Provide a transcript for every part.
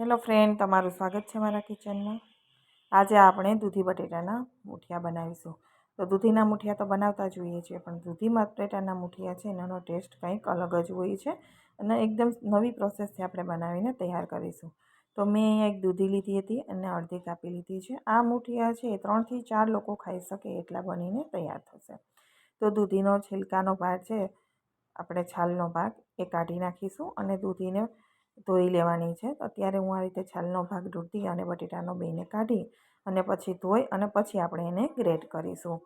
Hello friend, તમારું સ્વાગત છે મારા કિચનમાં. આજે આપણે દૂધી બટેટાના મૂઠિયા બનાવીશું. તો દૂધીના મૂઠિયા તો બનાવતા જ હોઈએ છીએ, પણ દૂધી બટેટાના મૂઠિયા છે એનો ટેસ્ટ કંઈક અલગ જ હોય છે અને એકદમ નવી પ્રોસેસથી આપણે બનાવીને તૈયાર કરીશું. તો મેં અહીંયા એક દૂધી લીધી હતી અને અડધી કાપી લીધી છે. આ મૂઠિયા છે એ ત્રણથી ચાર લોકો ખાઈ શકે એટલા બનીને તૈયાર થશે. તો દૂધીનો છિલકાનો ભાગ છે, આપણે છાલનો ભાગ, એ કાઢી નાખીશું અને દૂધીને ધોઈ લેવાની છે. અત્યારે હું આ રીતે છાલનો ભાગ દૂધી અને બટેટાનો બેને કાઢી અને પછી ધોઈ અને પછી આપણે એને ગ્રેટ કરીશું.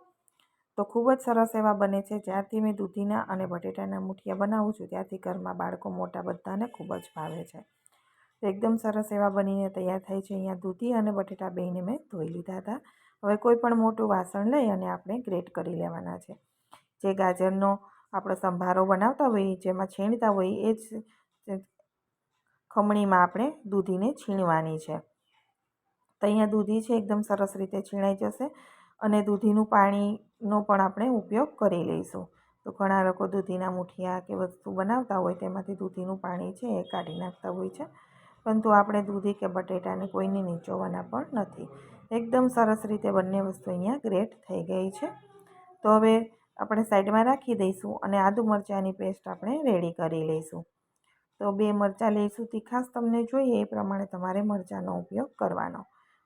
તો ખૂબ જ સરસ એવા બને છે. જ્યારથી મેં દૂધીના અને બટેટાના મૂઠિયા બનાવું છું, ત્યારથી ઘરમાં બાળકો મોટા બધાને ખૂબ જ ભાવે છે. એકદમ સરસ એવા બનીને તૈયાર થાય છે. અહીંયા દૂધી અને બટેટા બેને મેં ધોઈ લીધા હતા. હવે કોઈ પણ મોટું વાસણ લઈ અને આપણે ગ્રેટ કરી લેવાના છે. જે ગાજરનો આપણે સંભારો બનાવતા હોઈએ જેમાં છીણતા હોઈએ એ જ ખમણીમાં આપણે દૂધીને છીણવાની છે. તો અહીંયા દૂધી છે, એકદમ સરસ રીતે છીણાઈ જશે અને દૂધીનું પાણીનો પણ આપણે ઉપયોગ કરી લઈશું. તો ઘણા લોકો દૂધીના મુઠિયા કે વસ્તુ બનાવતા હોય તેમાંથી દૂધીનું પાણી છે એ કાઢી નાખતા હોય છે. પરંતુ આપણે દૂધી કે બટેટાને કોઈને નીચોવાના પણ નથી. એકદમ સરસ રીતે બંને વસ્તુ અહીંયા ગ્રેટ થઈ ગઈ છે. તો હવે આપણે સાઈડમાં રાખી દઈશું અને આદુ મરચાંની પેસ્ટ આપણે રેડી કરી લઈશું. તો બે મરચાં લઈશું તીખાશ તમને જોઈએ એ પ્રમાણે તમારે મરચાંનો ઉપયોગ કરવાનો.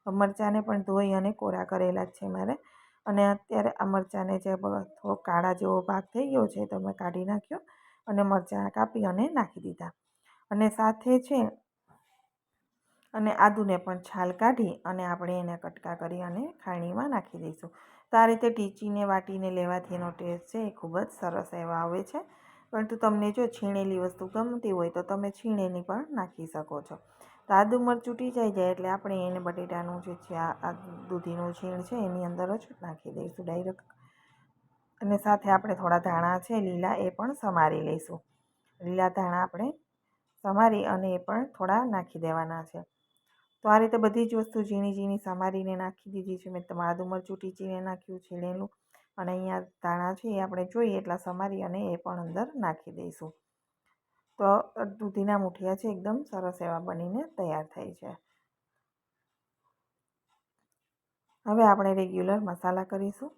મરચાંને પણ ધોઈ અને કોરા કરેલા છે મારે. અને અત્યારે આ મરચાંને જે થોડો કાળા જેવો ભાગ થઈ ગયો છે તો મેં કાઢી નાખ્યો અને મરચાં કાપી અને નાખી દીધા. અને સાથે છે અને આદુને પણ છાલ કાઢી અને આપણે એને કટકા કરી અને ખાણીમાં નાખી દઈશું. તો આ રીતે ટીચીને, વાટીને લેવાથી એનો ટેસ્ટ છે એ ખૂબ જ સરસ એવા આવે છે. પરંતુ તમને જો છીણેલી વસ્તુ ગમતી હોય તો તમે છીણેલી પણ નાખી શકો છો. તો આદુ મરચું ટીચાઈ જાય એટલે આપણે એને બટેટાનું જે છે આ દૂધીનું છીણ છે એની અંદર જ નાખી દઈશું ડાયરેક્ટ અને સાથે આપણે થોડા ધાણા છે, લીલા એ પણ સમારી લઈશું. લીલા ધાણા આપણે સમારી અને એ પણ થોડા નાખી દેવાના છે. તો આ રીતે બધી જ વસ્તુ ઝીણી ઝીણી સમારીને નાખી દીધી છે. મેં તમારા આદુ મરચું ટીચીને નાખ્યું, છીણેલું. અને અહીંયા ધાણા છે એ આપણે જોઈએ એટલા સમારી અને એ પણ અંદર નાખી દઈશું. તો દૂધીના મુઠિયા છે એકદમ સરસ એવા બનીને તૈયાર થાય છે. હવે આપણે રેગ્યુલર મસાલા કરીશું.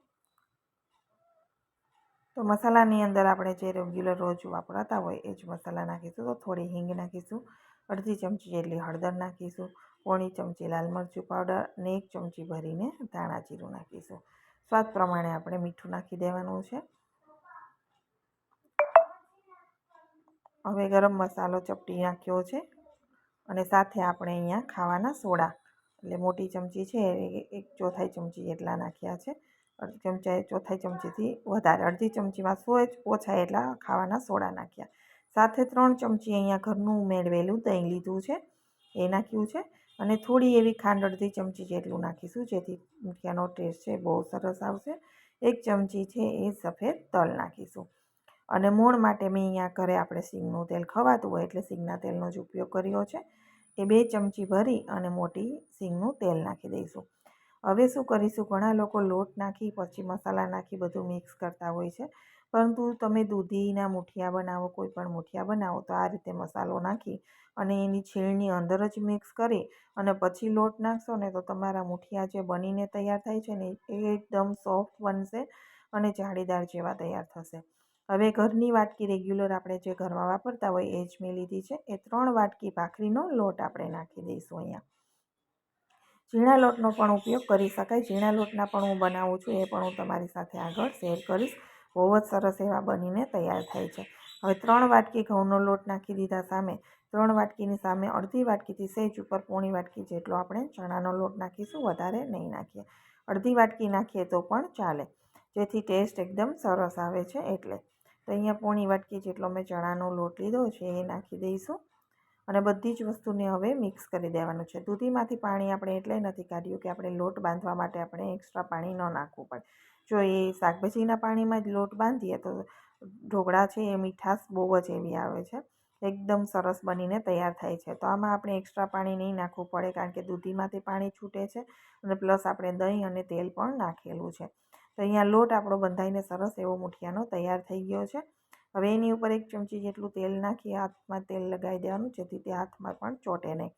તો મસાલાની અંદર આપણે જે રેગ્યુલર રોજ વાપરાતા હોય એ જ મસાલા નાખીશું. તો થોડી હિંગ નાખીશું, અડધી ચમચી જેટલી હળદર નાખીશું, પોણી ચમચી લાલ મરચું પાવડર અને એક ચમચી ભરીને ધાણા જીરું નાખીશું. સ્વાદ પ્રમાણે આપણે મીઠું નાખી દેવાનું છે. હવે ગરમ મસાલો ચપટી નાખ્યો છે અને સાથે આપણે અહીંયા ખાવાના સોડા, એટલે મોટી ચમચી છે એક ચોથાઈ ચમચી જેટલા નાખ્યા છે. અડધી ચમચા, ચોથાઈ ચમચીથી વધારે, અડધી ચમચીમાં સો ઓછા એટલા ખાવાના સોડા નાખ્યા. સાથે ત્રણ ચમચી અહીંયા ઘરનું મેળવેલું દહીં લીધું છે, એ નાખ્યું છે. અને થોડી એવી ખાંડ અડધી ચમચી જેટલું નાખીશું, જેથી મૂઠિયાનો ટેસ્ટ છે બહુ સરસ આવશે. એક ચમચી છે એ સફેદ તલ નાખીશું. અને મોણ માટે મેં અહીંયા ઘરે આપણે સિંગનું તેલ ખવાતું હોય એટલે સિંગના તેલનો જ ઉપયોગ કર્યો છે. એ બે ચમચી ભરી અને મોટી સિંગનું તેલ નાખી દઈશું. હવે શું કરીશું? ઘણા લોકો લોટ નાખી, પછી મસાલા નાખી બધું મિક્સ કરતા હોય છે. પરંતુ તમે દૂધીના મૂઠિયા બનાવો કોઈ પણ મૂઠિયા બનાવો, તો આ રીતે મસાલો નાખી અને એની છીણની અંદર જ મિક્સ કરી અને પછી લોટ નાખશો ને તો તમારા મૂઠિયા જે બનીને તૈયાર થાય છે ને, એ એકદમ સોફ્ટ બનશે અને જાળીદાર જેવા તૈયાર થશે. હવે ઘરની વાટકી રેગ્યુલર આપણે જે ઘરમાં વાપરતા હોય, એ જ મેં લીધી છે. એ ત્રણ વાટકી ભાખરીનો લોટ આપણે નાખી દઈશું અહીંયા. ઝીણા લોટનો પણ ઉપયોગ કરી શકાય. ઝીણા લોટના પણ હું બનાવું છું, એ પણ હું તમારી સાથે આગળ શેર કરીશ. બહુ જ સરસ એવા બનીને તૈયાર થાય છે. હવે ત્રણ વાટકી ઘઉંનો લોટ નાખી દીધા સામે, ત્રણ વાટકીની સામે અડધી વાટકીથી સેજ ઉપર પોણી વાટકી જેટલો આપણે ચણાનો લોટ નાખીશું, વધારે નહીં નાખીએ. અડધી વાટકી નાખીએ તો પણ ચાલે. જેથી ટેસ્ટ એકદમ સરસ આવે છે એટલે. તો અહીંયા પોણી વાટકી જેટલો મેં ચણાનો લોટ લીધો છે એ નાખી દઈશું. અને બધી જ વસ્તુને હવે મિક્સ કરી દેવાનું છે. દૂધીમાંથી પાણી આપણે એટલે નથી કાઢ્યું કે આપણે લોટ બાંધવા માટે આપણે એક્સ્ટ્રા પાણી ન નાખવું પડે. જો એ શાકભાજીના પાણીમાં જ લોટ બાંધીએ તો ઢોકળા છે એ મીઠાશ બહુ જ એવી આવે છે. એકદમ સરસ બનીને તૈયાર થાય છે. તો આમાં આપણે એક્સ્ટ્રા પાણી નહીં નાખવું પડે કારણ કે દૂધીમાંથી પાણી છૂટે છે અને પ્લસ આપણે દહીં અને તેલ પણ નાખેલું છે. તો અહીંયા લોટ આપણો બંધાઈને સરસ એવો મુઠિયાનો તૈયાર થઈ ગયો છે. હવે એની ઉપર એક ચમચી જેટલું તેલ નાખી, હાથમાં તેલ લગાવી દેવાનું, જેથી તે હાથમાં પણ ચોટે નહીં.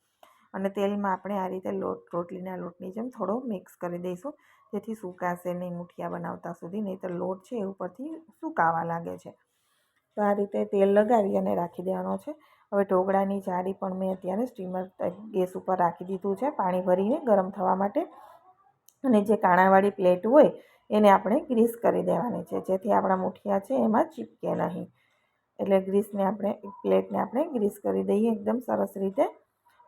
અને તેલમાં આપણે આ રીતે લોટ, રોટલીના લોટની જેમ થોડો મિક્સ કરી દઈશું, જેથી સુકાશે નહીં, મુઠિયા બનાવતા સુધી, નહીં તો લોટ છે એ ઉપરથી સુકાવા લાગે છે. તો આ રીતે તેલ લગાવી અને રાખી દેવાનો છે. હવે ઢોકળાની જાળી પણ મેં અત્યારે સ્ટીમર ગેસ ઉપર રાખી દીધું છે, પાણી ભરીને ગરમ થવા માટે. અને જે કાણાવાળી પ્લેટ હોય એને આપણે ગ્રીસ કરી દેવાની છે. જેથી આપણા મુઠિયા છે એમાં ચીપકે નહીં. એટલે ગ્રીસને આપણે પ્લેટને આપણે ગ્રીસ કરી દઈએ એકદમ સરસ રીતે.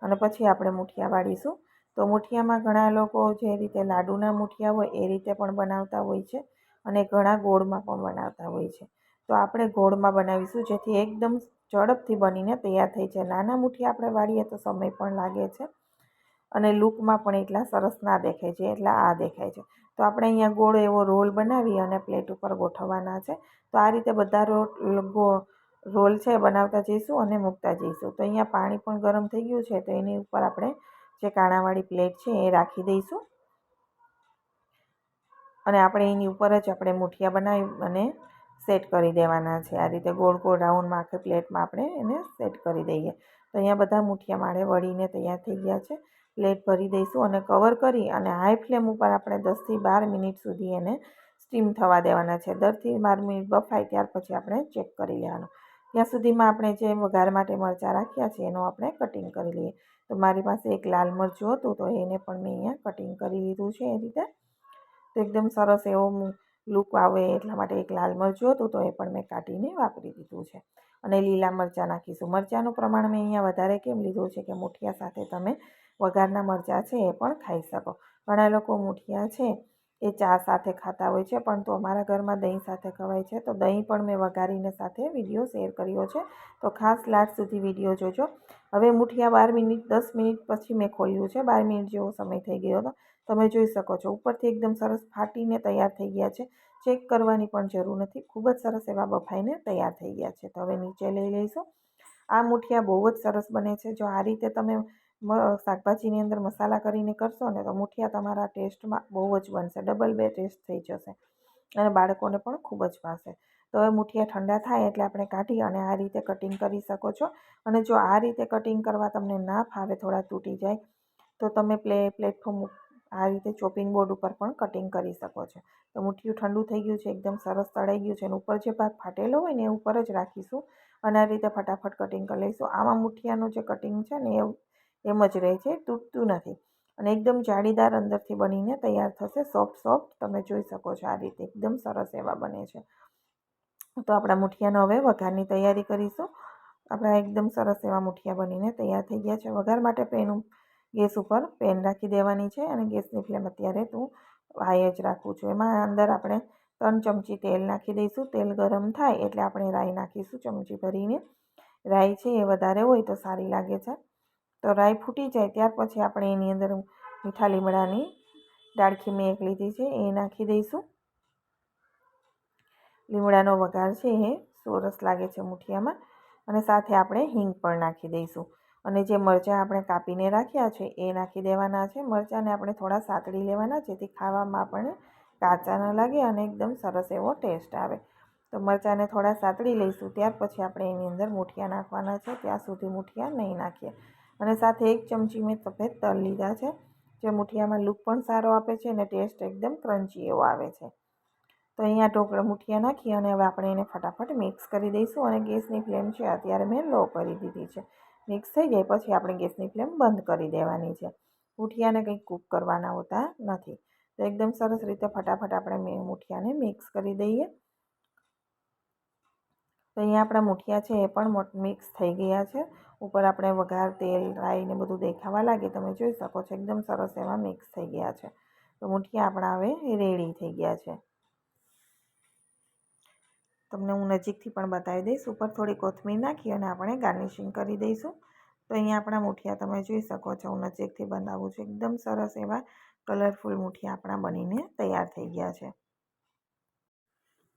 અને પછી આપણે મુઠિયા વાળીશું. તો મુઠિયામાં ઘણા લોકો જે રીતે લાડુના મુઠિયા હોય એ રીતે પણ બનાવતા હોય છે. અને ઘણા ગોળમાં પણ બનાવતા હોય છે. તો આપણે ગોળમાં બનાવીશું જેથી એકદમ ઝડપથી બનીને તૈયાર થઈ જાય. નાના મુઠિયા આપણે વાળીએ તો સમય પણ લાગે છે. અને લૂકમાં પણ એટલા સરસ ના દેખાય છે, એટલા આ દેખાય છે. તો આપણે અહીંયા ગોળ એવો રોલ બનાવી અને પ્લેટ ઉપર ગોઠવવાના છે. તો આ રીતે બધા રોલ રોલ છે બનાવતા જઈશું અને મૂકતા જઈશું. તો અહીંયા પાણી પણ ગરમ થઈ ગયું છે, તો એની ઉપર આપણે જે કાણાવાળી પ્લેટ છે એ રાખી દઈશું. અને આપણે એની ઉપર જ આપણે મુઠિયા બનાવી અને સેટ કરી દેવાના છે. આ રીતે ગોળ ગોળ રાઉન્ડમાં આખી પ્લેટમાં આપણે એને સેટ કરી દઈએ. તો અહીંયા બધા મુઠિયા માળે વળીને તૈયાર થઈ ગયા છે. પ્લેટ ભરી દઈશું અને કવર કરી અને હાઈ ફ્લેમ ઉપર આપણે દસથી બાર મિનિટ સુધી એને સ્ટીમ થવા દેવાના છે. દસથી બાર મિનિટ બફાય ત્યાર પછી આપણે ચેક કરી લેવાનું. ત્યાં સુધીમાં આપણે જે વઘાર માટે મરચાં રાખ્યા છે એનું આપણે કટિંગ કરી લઈએ. તો મારી પાસે એક લાલ મરચું હતું તો એને પણ મેં અહીંયા કટિંગ કરી લીધું છે એ રીતે. તો એકદમ સરસ એવો લુક આવે એટલા માટે એક લાલ મરચું હતું તો એ પણ મેં કાઢીને વાપરી દીધું છે. અને લીલા મરચાં નાખીશું. મરચાંનું પ્રમાણ મેં અહીંયા વધારે કેમ લીધું છે કે મુઠિયા સાથે તમે વઘારના મરચાં છે એ પણ ખાઈ શકો. ઘણા લોકો મૂઠિયા છે, એ ચા સાથે ખાતા હોય છે, પણ તો અમારા ઘરમાં દહીં સાથે ખવાય છે. તો દહીં પણ મેં વઘારીને સાથે વીડિયો શેર કર્યો છે. તો ખાસ લાસ્ટ સુધી વીડિયો જોજો. હવે મૂઠિયા બાર મિનિટ, દસ મિનિટ પછી મેં ખોલ્યું છે. બાર મિનિટ જેવો સમય થઈ ગયો હતો. તમે જોઈ શકો છો, ઉપરથી એકદમ સરસ ફાટીને તૈયાર થઈ ગયા છે. ચેક કરવાની પણ જરૂર નથી. ખૂબ જ સરસ એવા બફાઈને તૈયાર થઈ ગયા છે. તો હવે નીચે લઈ લઈશું. આ મૂઠિયા બહુ જ સરસ બને છે. જો આ રીતે તમે શાકભાજીની અંદર મસાલા કરીને કરશો ને તો મુઠિયા તમારા ટેસ્ટમાં બહુ જ બનશે. ડબલ બે ટેસ્ટ થઈ જશે. અને બાળકોને પણ ખૂબ જ ભાવશે. તો હવે મુઠિયા ઠંડા થાય એટલે આપણે કાઢી અને આ રીતે કટિંગ કરી શકો છો. અને જો આ રીતે કટિંગ કરવા તમને ના ફાવે, થોડા તૂટી જાય, તો તમે પ્લે પ્લેટફોર્મ આ રીતે ચોપિંગ બોર્ડ ઉપર પણ કટિંગ કરી શકો છો. તો મુઠિયું ઠંડુ થઈ ગયું છે, એકદમ સરસ તળાઈ ગયું છે અને ઉપર જે ભાગ ફાટેલો હોય ને એ ઉપર જ રાખીશું. અને આ રીતે ફટાફટ કટિંગ કરી લઈશું. આમાં મુઠિયાનું જે કટિંગ છે ને એ એમ જ રહે છે, તૂટતું નથી. અને એકદમ જાળીદાર અંદરથી બનીને તૈયાર થશે સોફ્ટ સોફ્ટ તમે જોઈ શકો છો આ રીતે. એકદમ સરસ એવા બને છે. તો આપણા મુઠિયાનો હવે વઘારની તૈયારી કરીશું. આપણા એકદમ સરસ એવા મુઠિયા બનીને તૈયાર થઈ ગયા છે. વઘાર માટે પેન ગેસ ઉપર પેન રાખી દેવાની છે અને ગેસની ફ્લેમ અત્યારે હું હાઈ જ રાખું છું. એમાં અંદર આપણે ત્રણ ચમચી તેલ નાખી દઈશું. તેલ ગરમ થાય એટલે આપણે રાઈ નાખીશું ચમચી ભરીને રાઈ છે એ વધારે હોય તો સારી લાગે છે. તો રાઈ ફૂટી જાય ત્યાર પછી આપણે એની અંદર મીઠા લીમડાની ડાળખી મેં એક લીધી છે, એ નાખી દઈશું. લીમડાનો વઘાર છે એ સરસ લાગે છે મુઠિયામાં અને સાથે આપણે હિંગ પણ નાખી દઈશું. અને જે મરચાં આપણે કાપીને રાખ્યા છે, એ નાખી દેવાના છે. મરચાંને આપણે થોડા સાતળી લેવાના, જેથી ખાવામાં આપણને કાચા ન લાગે અને એકદમ સરસ એવો ટેસ્ટ આવે. તો મરચાંને થોડા સાતળી લઈશું, ત્યાર પછી આપણે એની અંદર મૂઠિયા નાખવાના છે. ત્યાં સુધી મૂઠિયા નહીં નાખીએ. અને સાથે એક ચમચી મેં સફેદ તલ લીધા છે, જે મુઠિયામાં લુક પણ સારો આપે છે અને ટેસ્ટ એકદમ ક્રન્ચી એવો આવે છે. તો અહીંયા ઢોકળા મુઠિયા નાખી અને હવે આપણે એને ફટાફટ મિક્સ કરી દઈશું અને ગેસની ફ્લેમ છે અત્યારે મેં લો કરી દીધી છે. મિક્સ થઈ જાય પછી આપણે ગેસની ફ્લેમ બંધ કરી દેવાની છે. મુઠિયાને કંઈક કૂક કરવાના હોતા નથી. તો એકદમ સરસ રીતે ફટાફટ આપણે મુઠિયાને મિક્સ કરી દઈએ. તો અહીંયા આપણા મુઠિયા છે એ પણ મિક્સ થઈ ગયા છે. ઉપર આપણે વઘાર, તેલ, રાઈ ને બધું દેખાવા લાગે, તમે જોઈ શકો છો, એકદમ સરસ એમાં મિક્સ થઈ ગયા છે. તો મુઠિયા આપણા હવે રેડી થઈ ગયા છે. તમને હું નજીકથી પણ બતાવી દઈશ. ઉપર થોડી કોથમીર નાખી અને આપણે ગાર્નિશિંગ કરી દઈશું. તો અહીંયા આપણા મુઠિયા તમે જોઈ શકો છો, હું નજીકથી બનાવું છું. એકદમ સરસ એવા કલરફુલ મુઠિયા આપણા બનીને તૈયાર થઈ ગયા છે.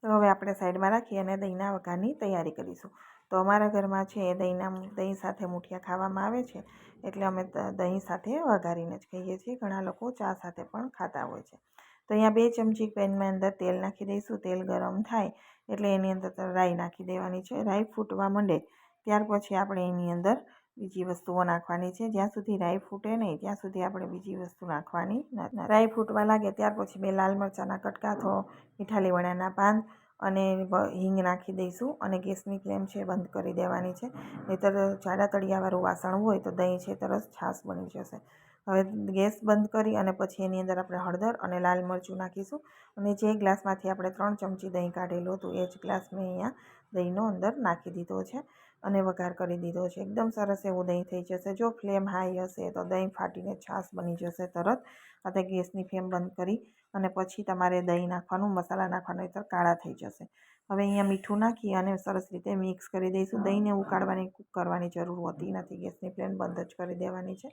તો હવે આપણે સાઈડમાં રાખી અને દહીંના વઘારની તૈયારી કરીશું. તો અમારા ઘરમાં છે એ દહીંના દહીં સાથે મૂઠિયા ખાવામાં આવે છે. એટલે અમે દહીં સાથે વઘારીને જ ખાઈએ છીએ. ઘણા લોકો ચા સાથે પણ ખાતા હોય છે. તો અહીંયા બે ચમચી પેનમાં અંદર તેલ નાખી દઈશું. તેલ ગરમ થાય એટલે એની અંદર રાઈ નાખી દેવાની છે. રાઈ ફૂટવા માંડે ત્યાર પછી આપણે એની અંદર બીજી વસ્તુઓ નાખવાની છે. જ્યાં સુધી રાઈ ફૂટે નહીં, ત્યાં સુધી આપણે બીજી વસ્તુ નાખવાની રાઈ ફૂટવા લાગે ત્યાર પછી બે લાલ મરચાંના કટકા, થોડો મીઠા લીમડાના પાન અને હિંગ નાખી દઈશું અને ગેસની ફ્લેમ છે બંધ કરી દેવાની છે. નહીંતર જાડા તળિયાવાળું વાસણ હોય તો દહીં છે તરસ છાશ બની જશે. હવે ગેસ બંધ કરી અને પછી એની અંદર આપણે હળદર અને લાલ મરચું નાખીશું અને જે ગ્લાસમાંથી આપણે ત્રણ ચમચી દહીં કાઢેલું હતું એ જ ગ્લાસ મેં અહીંયા દહીંનો અંદર નાખી દીધો છે. અને વઘાર કરી દીધો છે. એકદમ સરસ એવું દહીં થઈ જશે. જો ફ્લેમ હાઈ હશે તો દહીં ફાટીને છાશ બની જશે તરત. અથવા ગેસની ફ્લેમ બંધ કરી અને પછી તમારે દહીં નાખવાનું, મસાલા નાખવાનું નહીંતર કાળા થઈ જશે. હવે અહીંયા મીઠું નાખી અને સરસ રીતે મિક્સ કરી દઈશું. દહીંને ઉકાળવાની, કૂક કરવાની જરૂર હોતી નથી. ગેસની ફ્લેમ બંધ જ કરી દેવાની છે.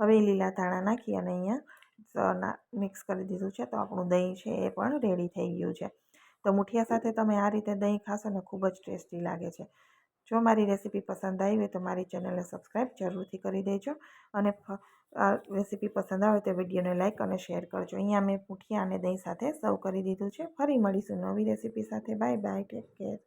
હવે લીલા ધાણા નાખી અને અહીંયા મિક્સ કરી દીધું છે. તો આપણું દહીં છે એ પણ રેડી થઈ ગયું છે. તો મુઠિયા સાથે તમે આ રીતે દહીં ખાશો ને ખૂબ જ ટેસ્ટી લાગે છે. જો મારી રેસીપી પસંદ આવી હોય તો મારી ચેનલને સબસ્ક્રાઈબ જરૂરથી કરી દેજો અને રેસીપી પસંદ આવે તો વિડીયોને લાઇક અને શેર કરજો. અહીંયા મેં પૂઠિયા અને દહીં સાથે સર્વ કરી દીધું છે. ફરી મળીશું નવી રેસીપી સાથે. Bye bye, take care.